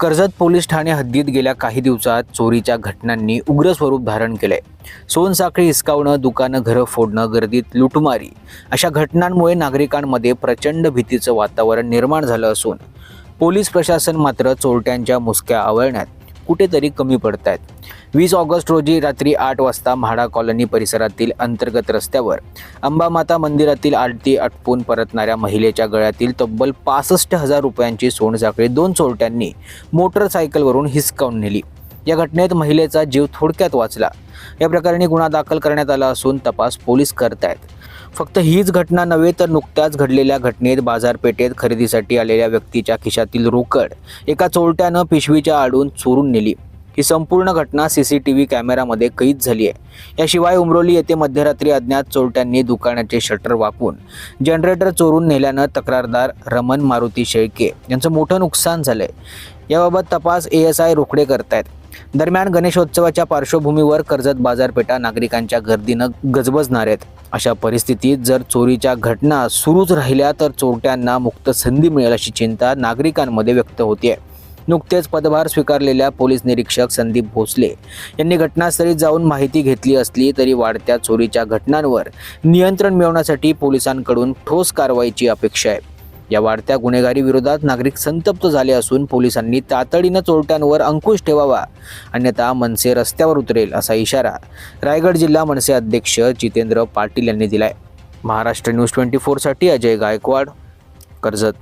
Karjat police Thane हद्दीत गेल्या काही दिवसात चोरीच्या घटनांनी उग्र स्वरूप धारण केले सोनसाखळी हिसकावणं दुकानं घरं फोडणं गर्दीत लुटमारी अशा घटनांमुळे नागरिकांमध्ये प्रचंड भीतीचं वातावरण निर्माण झालं असून पोलीस प्रशासन मात्र चोरट्यांच्या मुसक्या आवळण्यात कुठेतरी कमी पडत आहेत वीस ऑगस्ट रोजी रात्री आठ वाजता म्हाडा कॉलनी परिसरातील अंतर्गत रस्त्यावर अंबामाता मंदिरातील आरती आटपून परतणाऱ्या महिलेच्या गळ्यातील तब्बल पासष्ट हजार रुपयांची सोनसाखळी दोन चोरट्यांनी मोटरसायकलवरून हिसकावून नेली. या घटनेत महिलेचा जीव थोडक्यात वाचला. या प्रकरणी गुन्हा दाखल करण्यात आला असून तपास पोलीस करत आहेत फक्त हीच घटना नव्हे तर नुकत्याच घडलेल्या घटनेत बाजारपेठेत खरेदीसाठी आलेल्या व्यक्तीच्या खिशातील रोकड एका चोरट्यानं पिशवीच्या आडून चोरून नेली. ही संपूर्ण घटना सी सी टी व्ही कॅमेरामध्ये कैद झाली आहे. याशिवाय उमरोली येथे मध्यरात्री अज्ञात चोरट्यांनी दुकानाचे शटर वापून जनरेटर चोरून नेल्यानं तक्रारदार रमण मारुती शेळके यांचं मोठं नुकसान झालंय. याबाबत तपास ए एस आय रोखडे करतायत. दरम्यान गणेशोत्सवाच्या पार्श्वभूमीवर कर्जत बाजारपेठा नागरिकांच्या गर्दीनं गजबजणार आहेत अशा परिस्थितीत जर चोरीच्या घटना सुरूच राहिल्या तर चोरट्यांना मुक्त संधी मिळेल अशी चिंता नागरिकांमध्ये व्यक्त होते नुकतेच पदभार स्वीकारलेल्या पोलीस निरीक्षक संदीप भोसले यांनी घटनास्थळी जाऊन माहिती घेतली असली तरी वाढत्या चोरीच्या घटनांवर नियंत्रण मिळवण्यासाठी पोलिसांकडून ठोस कारवाईची अपेक्षा आहे. या वाढत्या गुन्हेगारी विरोधात नागरिक संतप्त झाले असून पोलिसांनी तातडीनं चोरट्यांवर अंकुश ठेवावा. अन्यथा मनसे रस्त्यावर उतरेल असा इशारा रायगड जिल्हा मनसे अध्यक्ष जितेंद्र पाटील यांनी दिलाय. महाराष्ट्र न्यूज ट्वेंटी फोरसाठी अजय गायकवाड कर्जत.